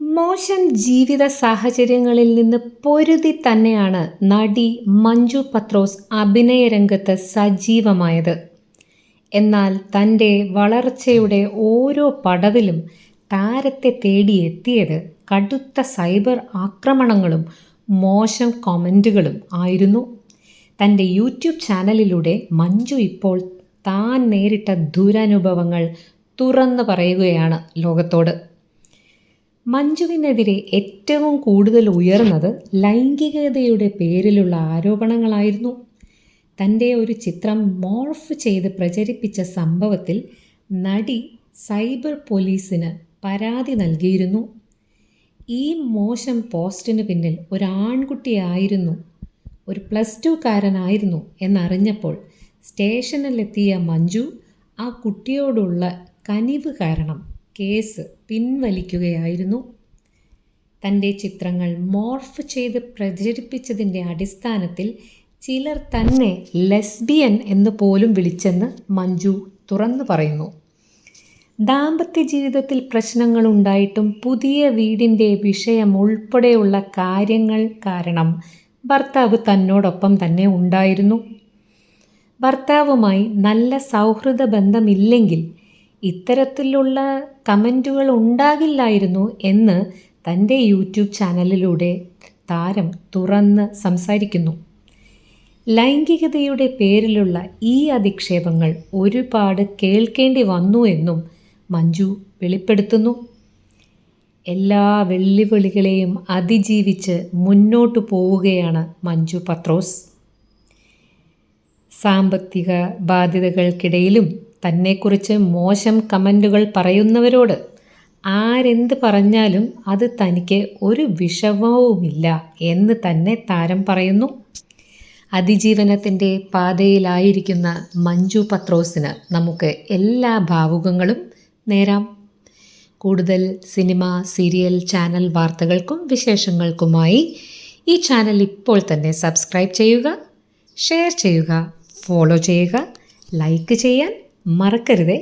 മോശം ജീവിത സാഹചര്യങ്ങളിൽ നിന്ന് പൊരുതി തന്നെയാണ് നടി മഞ്ജു പത്രോസ് അഭിനയരംഗത്ത് സജീവമായത്. എന്നാൽ തന്റെ വളർച്ചയുടെ ഓരോ പടവിലും താരത്തെ തേടിയെത്തിയത് കടുത്ത സൈബർ ആക്രമണങ്ങളും മോശം കമന്റുകളും ആയിരുന്നു. തന്റെ യൂട്യൂബ് ചാനലിലൂടെ മഞ്ജു ഇപ്പോൾ താൻ നേരിട്ട ദുരനുഭവങ്ങൾ തുറന്നു പറയുകയാണ് ലോകത്തോട്. മഞ്ജുവിനെതിരെ ഏറ്റവും കൂടുതൽ ഉയർന്നത് ലൈംഗികതയുടെ പേരിലുള്ള ആരോപണങ്ങളായിരുന്നു. തന്റെ ഒരു ചിത്രം മോർഫ് ചെയ്ത് പ്രചരിപ്പിച്ച സംഭവത്തിൽ നടി സൈബർ പോലീസിന് പരാതി നൽകിയിരുന്നു. ഈ മോശം പോസ്റ്റിന് പിന്നിൽ ഒരു ആൺകുട്ടിയായിരുന്നു ഒരു പ്ലസ് ടുക്കാരനായിരുന്നു എന്നറിഞ്ഞപ്പോൾ സ്റ്റേഷനിലെത്തിയ മഞ്ജു ആ കുട്ടിയോടുള്ള കനിവ് കാരണം കേസ് പിൻവലിക്കുകയായിരുന്നു. തന്റെ ചിത്രങ്ങൾ മോർഫ് ചെയ്ത് പ്രചരിപ്പിച്ചതിന്റെ അടിസ്ഥാനത്തിൽ ചിലർ തന്നെ ലെസ്ബിയൻ എന്ന് പോലും വിളിച്ചെന്ന് മഞ്ജു തുറന്നു പറയുന്നു. ദാമ്പത്യ ജീവിതത്തിൽ പ്രശ്നങ്ങൾ ഉണ്ടായിട്ടും പുതിയ വീടിന്റെ വിഷയം ഉൾപ്പെടെയുള്ള കാര്യങ്ങൾ കാരണം ഭർത്താവ് തന്നോടൊപ്പം തന്നെ ഉണ്ടായിരുന്നു. ഭർത്താവുമായി നല്ല സൗഹൃദ ബന്ധമില്ലെങ്കിൽ ഇത്തരത്തിലുള്ള കമന്റുകൾ ഉണ്ടാകില്ലായിരുന്നു എന്ന് തന്റെ യൂട്യൂബ് ചാനലിലൂടെ താരം തുറന്ന് സംസാരിക്കുന്നു. ലൈംഗികതയുടെ പേരിലുള്ള ഈ അധിക്ഷേപങ്ങൾ ഒരുപാട് കേൾക്കേണ്ടി വന്നു എന്നും മഞ്ജു വെളിപ്പെടുത്തുന്നു. എല്ലാ വെല്ലുവിളികളെയും അതിജീവിച്ച് മുന്നോട്ടു പോവുകയാണ് മഞ്ജു പത്രോസ്. സാമ്പത്തിക ബാധ്യതകൾക്കിടയിലും തന്നെക്കുറിച്ച് മോശം കമന്റുകൾ പറയുന്നവരോട് ആരെന്ത് പറഞ്ഞാലും അത് തനിക്ക് ഒരു വിഷമവുമില്ല എന്ന് തന്നെ താരം പറയുന്നു. അതിജീവനത്തിന്റെ പാതയിലായിരിക്കുന്ന മഞ്ജു പത്രോസിന് നമുക്ക് എല്ലാ ഭാവുകങ്ങളും നേരാം. കൂടുതൽ സിനിമ സീരിയൽ ചാനൽ വാർത്തകൾക്കും വിശേഷങ്ങൾക്കുമായി ഈ ചാനൽ ഇപ്പോൾ തന്നെ സബ്സ്ക്രൈബ് ചെയ്യുക ഷെയർ ചെയ്യുക ഫോളോ ചെയ്യുക ലൈക്ക് ചെയ്യാൻ മറക്കരുതേ